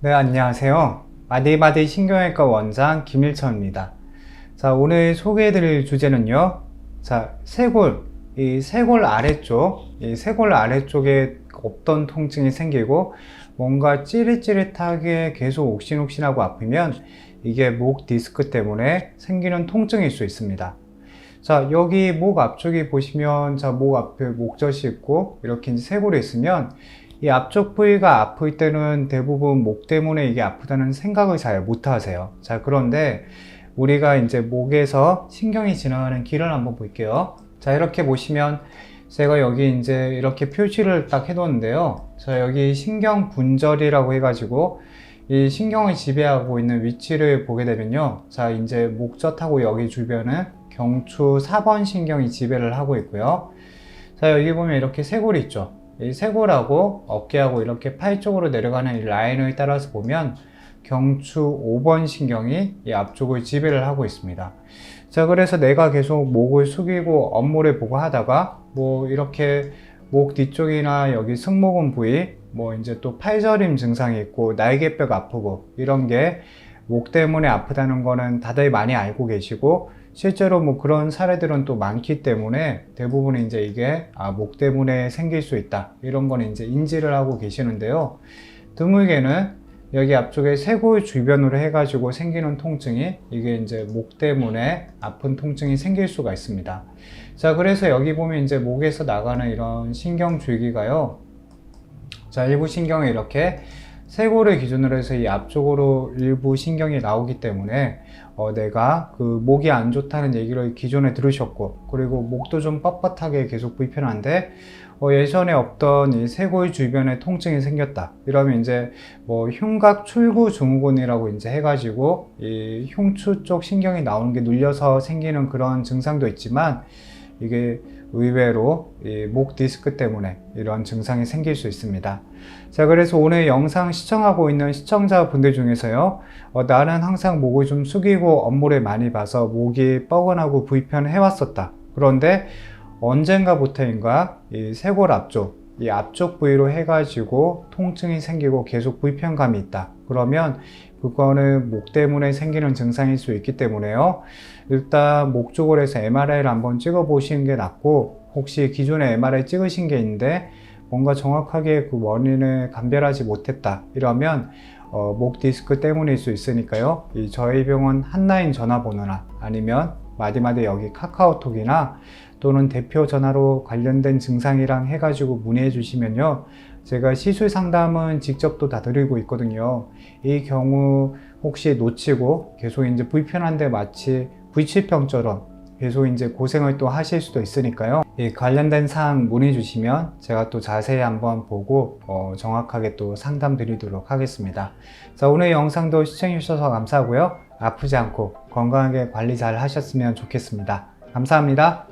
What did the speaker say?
네, 안녕하세요. 마디마디 신경외과 원장 김일천입니다. 자, 오늘 소개해드릴 주제는요. 자, 쇄골, 이 쇄골 아래쪽, 이 쇄골 아래쪽에 없던 통증이 생기고 뭔가 찌릿찌릿하게 계속 옥신옥신하고 아프면 이게 목 디스크 때문에 생기는 통증일 수 있습니다. 자, 여기 목 앞쪽에 보시면 자, 목 앞에 목젖이 있고 이렇게 쇄골이 있으면 이 앞쪽 부위가 아플 때는 대부분 목 때문에 이게 아프다는 생각을 잘 못 하세요. 자, 그런데 우리가 이제 목에서 신경이 지나가는 길을 한번 볼게요. 자, 이렇게 보시면 제가 여기 이제 이렇게 표시를 딱 해뒀는데요. 자, 여기 신경 분절이라고 해가지고 이 신경을 지배하고 있는 위치를 보게 되면요. 자, 이제 목젖하고 여기 주변은 경추 4번 신경이 지배를 하고 있고요. 자, 여기 보면 이렇게 쇄골이 있죠. 이 쇄골하고 어깨하고 이렇게 팔 쪽으로 내려가는 이 라인을 따라서 보면 경추 5번 신경이 이 앞쪽을 지배를 하고 있습니다. 자, 그래서 내가 계속 목을 숙이고 업무를 보고 하다가 뭐 이렇게 목 뒤쪽이나 여기 승모근 부위, 뭐 이제 또 팔저림 증상이 있고 날개뼈가 아프고 이런 게 목 때문에 아프다는 거는 다들 많이 알고 계시고 실제로 뭐 그런 사례들은 또 많기 때문에 대부분 이제 이게 아, 목 때문에 생길 수 있다 이런 거는 이제 인지를 하고 계시는데요. 드물게는 여기 앞쪽에 쇄골 주변으로 해가지고 생기는 통증이 이게 이제 목 때문에 아픈 통증이 생길 수가 있습니다. 자, 그래서 여기 보면 이제 목에서 나가는 이런 신경 줄기가요. 자, 일부 신경이 이렇게 쇄골을 기준으로 해서 이 앞쪽으로 일부 신경이 나오기 때문에 어, 내가 그 목이 안 좋다는 얘기를 기존에 들으셨고 그리고 목도 좀 뻣뻣하게 계속 불편한데 어, 예전에 없던 이 쇄골 주변에 통증이 생겼다. 이러면 이제 뭐 흉곽 출구 증후군이라고 이제 해가지고 이 흉추 쪽 신경이 나오는 게 눌려서 생기는 그런 증상도 있지만 이게 의외로 이목 디스크 때문에 이런 증상이 생길 수 있습니다. 자, 그래서 오늘 영상 시청하고 있는 시청자분들 중에서요, 어, 나는 항상 목을 좀 숙이고 업무를 많이 봐서 목이 뻐근하고 불편해 왔었다. 그런데 언젠가부터인가 이 쇄골 앞쪽, 이 앞쪽 부위로 해가지고 통증이 생기고 계속 불편감이 있다. 그러면 그거는 목 때문에 생기는 증상일 수 있기 때문에요. 일단 목 쪽을 해서 MRI를 한번 찍어 보시는 게 낫고 혹시 기존에 MRI 찍으신 게 있는데 뭔가 정확하게 그 원인을 감별하지 못했다 이러면 어, 목 디스크 때문일 수 있으니까요. 이 저희 병원 한라인 전화번호나 아니면 마디마디 여기 카카오톡이나 또는 대표 전화로 관련된 증상이랑 해가지고 문의해 주시면요. 제가 시술 상담은 직접 또 다 드리고 있거든요. 이 경우 혹시 놓치고 계속 이제 불편한데 마치 불치병처럼 계속 이제 고생을 또 하실 수도 있으니까요. 이 관련된 사항 문의 주시면 제가 또 자세히 한번 보고 어, 정확하게 또 상담 드리도록 하겠습니다. 자, 오늘 영상도 시청해 주셔서 감사하고요. 아프지 않고 건강하게 관리 잘 하셨으면 좋겠습니다. 감사합니다.